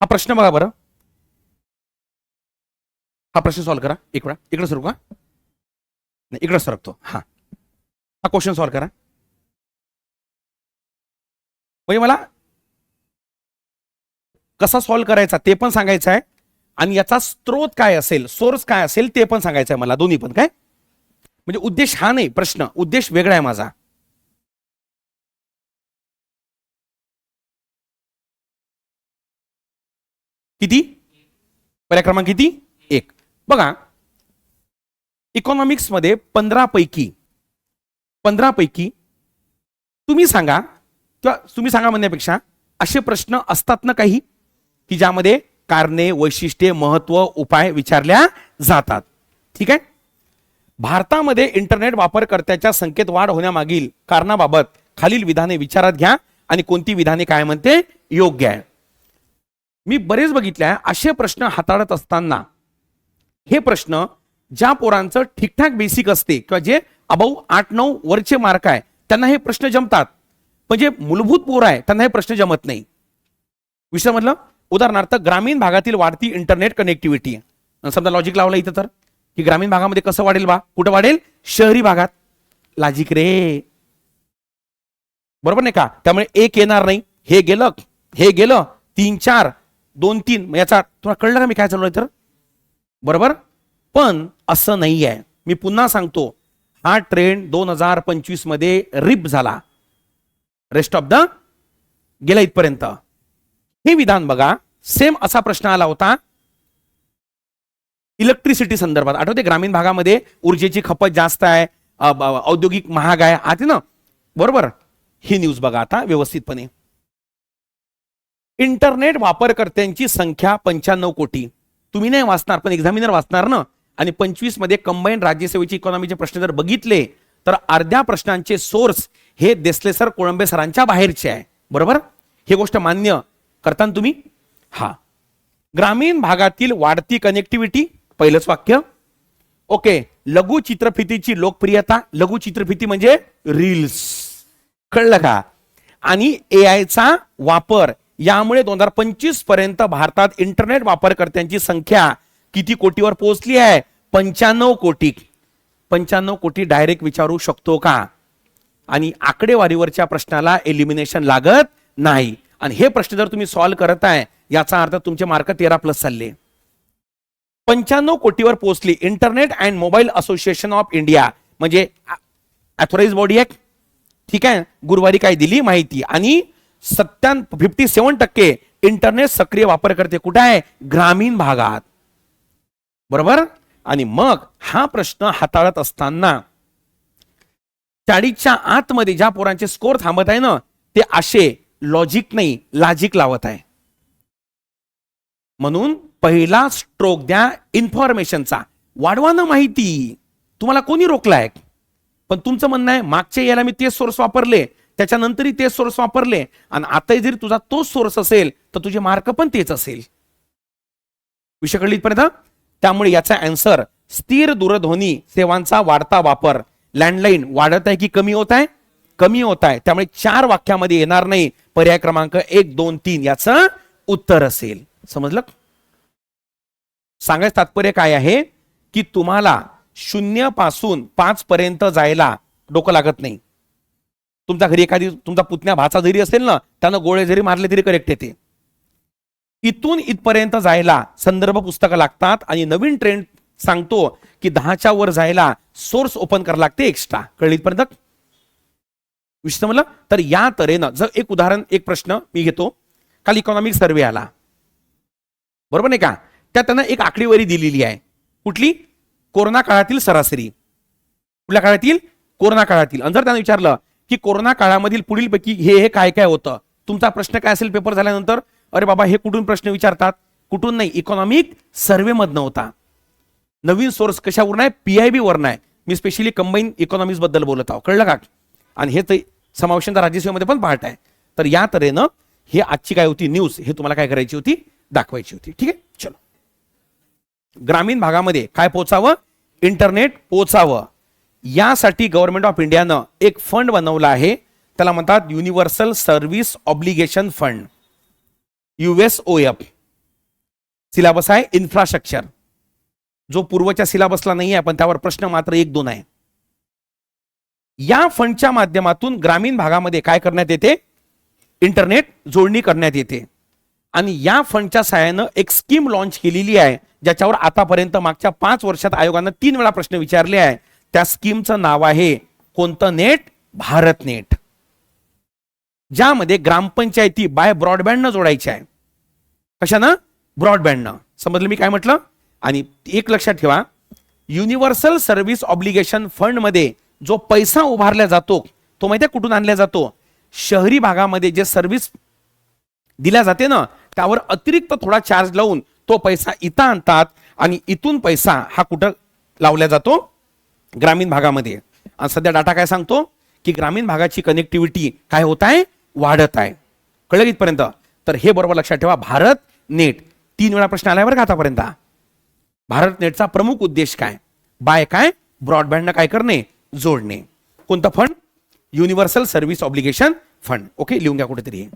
हा प्रश्न बघा बरं. हा प्रश्न सॉल्व्ह करा. एक वेळा. इकडे सरू का नाही इकडे सरकतो. हा. हा क्वेश्चन सॉल्व्ह करा. म्हणजे मला? कसा सॉल्व्ह करायचा ते पण सांगायचं आहे. आणि याचा स्रोत काय असेल सोर्स काय असेल ते पण सांगायचं आहे मला. दोन्ही पण काय? म्हणजे उद्देश हा नाही प्रश्न. उद्देश वेगळा आहे माझा. किती? पर्याय क्रमांक किती? एक. बघा. इकॉनॉमिक्समध्ये पंधरापैकी पंधरापैकी तुम्ही सांगा किंवा तुम्ही सांगा म्हणण्यापेक्षा असे प्रश्न असतात ना काही? की ज्यामध्ये कारणे वैशिष्ट्ये महत्त्व उपाय विचारल्या जातात. ठीक आहे? भारतामध्ये इंटरनेट वापरकर्त्याच्या संख्येत वाढ होण्यामागील कारणाबाबत खालील विधाने विचारात घ्या आणि कोणती विधाने काय म्हणते? योग्य आहे. मी बरेच बघितल्या असे प्रश्न हाताळत असताना हे प्रश्न ज्या पोरांचं ठीकठाक बेसिक असते किंवा जे अबाऊ आठ नऊ वरचे मार्क आहे त्यांना हे प्रश्न जमतात. पण जे मूलभूत पोर आहे त्यांना हे प्रश्न जमत नाही. विषय म्हटलं? उदाहरणार्थ ग्रामीण भागातील वाढती इंटरनेट कनेक्टिव्हिटी समजा लॉजिक लावलं इथं तर. की ग्रामीण भागामध्ये कसं वाढेल बा? कुठं वाढेल? शहरी भागात. लाजिक रे. बरोबर नाही का? त्यामुळे एक येणार नाही. हे गेलं हे गेलं तीन चार. दोन तीन याचा तुम्हाला कळलं का मी काय चालू आहे तर? बरोबर? पण असं नाही आहे मी पुन्हा सांगतो हा ट्रेंड दोन हजार पंचवीसमध्ये रिप झाला. रेस्ट ऑफ द गेला इथपर्यंत. हे विधान बघा सेम असा प्रश्न आला होता. इलेक्ट्रिसिटी संदर्भात. आठवते ग्रामीण भागामध्ये ऊर्जेची खपत जास्त आहे औद्योगिक महाग आहे. आते ना बरोबर? ही न्यूज बघा आता व्यवस्थितपणे. इंटरनेट वापरकर्त्यांची संख्या पंच्याण्णव कोटी. तुम्ही नाही वाचणार पण एक्झामिनर वाचणार ना? आणि पंचवीसमध्ये कंबाईन राज्यसेवेचे इकॉनॉमीचे प्रश्न जर बघितले तर अर्ध्या प्रश्नांचे सोर्स हे देसले सर कोळंबे सरांच्या बाहेरचे आहे. बरोबर? हे गोष्ट मान्य. करता ना तुम्ही? हा. ग्रामीण भागातील वाढती कनेक्टिव्हिटी पहिलंच वाक्य. ओके. लघु चित्रफितीची लोकप्रियता. लघु चित्रफिती म्हणजे रील्स कळलं का? आणि ए आयचा वापर यामुळे दोन हजार पंचवीसपर्यंत भारतात इंटरनेट वापरकर्त्यांची संख्या किती कोटीवर पोहोचली आहे? पंच्याण्णव कोटी. पंच्याण्णव कोटी डायरेक्ट विचारू शकतो का? आणि आकडेवारीवरच्या प्रश्नाला एलिमिनेशन लागत नाही. आणि हे प्रश्न जर तुम्ही सॉल्व्ह करत आहे याचा अर्थ तुमचे मार्क तेरा प्लस चालले. पंच्याण्णव कोटीवर पोहोचली internet and mobile association of India. म्हणजे अथोराइज बॉडी आहे ठीक आहे? गुरुवारी काय दिली माहिती. आणि सत्त्यान फिफ्टी सेव्हन टक्के इंटरनेट सक्रिय वापरकर्ते कुठे आहे? ग्रामीण भागात. बरोबर? आणि मग हा प्रश्न हाताळत असताना चाळीसच्या आतमध्ये ज्या पोरांचे स्कोर थांबत आहे ना ते असे लॉजिक नाही लॉजिक लावत आहे. म्हणून पहिला स्ट्रोक द्या इन्फॉर्मेशनचा वाढवा ना माहिती. तुम्हाला कोणी रोखलाय? पण तुमचं म्हणणं आहे मागच्या याला मी तेच सोर्स वापरले. त्याच्यानंतरही तेच सोर्स वापरले. आणि आताही जरी तुझा तोच सोर्स असेल तर तुझे मार्क पण तेच असेल. विषय कळलीपर्यंत त्यामुळे याचा अँसर स्थिर दूरध्वनी सेवांचा वाढता वापर. लँडलाईन वाढत आहे की कमी होत आहे? कमी होत आहे. त्यामुळे चार वाक्यामध्ये येणार नाही. पर्याय क्रमांक एक दोन तीन याचं उत्तर असेल. समजलं? सांगायचं तात्पर्य काय आहे? की तुम्हाला शून्यपासून पाच पर्यंत जायला डोकं लागत नाही. तुमच्या घरी एखादी तुमचा पुतण्या भाचा जरी असेल ना त्यानं गोळे जरी मारले तरी करेक्ट येते. इथून इथपर्यंत जायला संदर्भ पुस्तकं लागतात आणि नवीन ट्रेंड सांगतो की दहाच्या वर जायला सोर्स ओपन करायला लागते एक्स्ट्रा कळली इथपर्यंत विशेष म्हणलं तर या तऱ्हेनं जर एक उदाहरण एक प्रश्न मी घेतो. काल इकॉनॉमिक सर्वे आला. बरोबर नाही का? त्या त्यांना एक आकडेवारी दिलेली आहे. कुठली? कोरोना काळातील सरासरी. कुठल्या काळातील? कोरोना काळातील. आणि जर त्यांना विचारलं की कोरोना काळामधील पुढील पैकी हे हे काय काय होतं? तुमचा प्रश्न काय असेल पेपर झाल्यानंतर? अरे बाबा हे कुठून प्रश्न विचारतात? कुठून नाही. इकॉनॉमिक सर्वे होता. नवीन सोर्स कशावर नाही पीआयबी वरनं आहे. मी स्पेशली कंबाईन इकॉनॉमिक्सबद्दल बोलत आहो. कळलं का? आणि हे ते समावेशन राज्यसेवेमध्ये पण पार्ट आहे. तर या तऱ्हेनं हे आजची काय होती? न्यूज हे तुम्हाला काय करायची होती? दाखवायची होती. ठीक आहे? चलो. ग्रामीण भागामध्ये काय पोचावं इंटरनेट पोचावं यासाठी गव्हर्नमेंट ऑफ इंडियानं एक फंड बनवला आहे. त्याला म्हणतात universal service obligation fund. U S O. Syllabus आहे इन्फ्रास्ट्रक्चर. जो पूर्वच्या सिलेबसला नाही आहे पण त्यावर प्रश्न मात्र एक दोन आहे. या फंडच्या माध्यमातून ग्रामीण भागामध्ये काय करण्यात येते? इंटरनेट जोडणी करण्यात येते. आणि या फंडच्या सहाय्यानं एक स्कीम लॉन्च केलेली आहे ज्याच्यावर आतापर्यंत मागच्या पाच वर्षात आयोगानं तीन वेळा प्रश्न विचारले आहे. त्या स्कीमचं नाव आहे कोणतं नेट? भारत नेट. ज्यामध्ये ग्रामपंचायती बाय ब्रॉडबँडनं जोडायची आहे. कशानं? ब्रॉडबँडनं. समजलं मी काय म्हटलं? आणि एक लक्षात ठेवा युनिव्हर्सल सर्व्हिस ऑब्लिगेशन फंडमध्ये जो पैसा उभारला जातो तो माहिती आहे कुठून आणला जातो? शहरी भागामध्ये जे सर्व्हिस दिल्या जाते ना त्यावर अतिरिक्त थोडा चार्ज लावून तो पैसा इथं आणतात आणि इथून पैसा हा कुठं लावला जातो? ग्रामीण भागामध्ये. आणि सध्या डाटा काय सांगतो? की ग्रामीण भागाची कनेक्टिव्हिटी काय होत आहे? वाढत आहे. कळलं इथपर्यंत? तर हे बरोबर लक्षात ठेवा. भारत नेट. तीन वेळा प्रश्न आलाय बरं का आतापर्यंत? भारत नेटचा प्रमुख उद्देश काय? बाय काय? ब्रॉडबँड काय करणे? जोडणे. कोणतं fund universal service obligation fund okay लिहून घ्या कुठेतरी.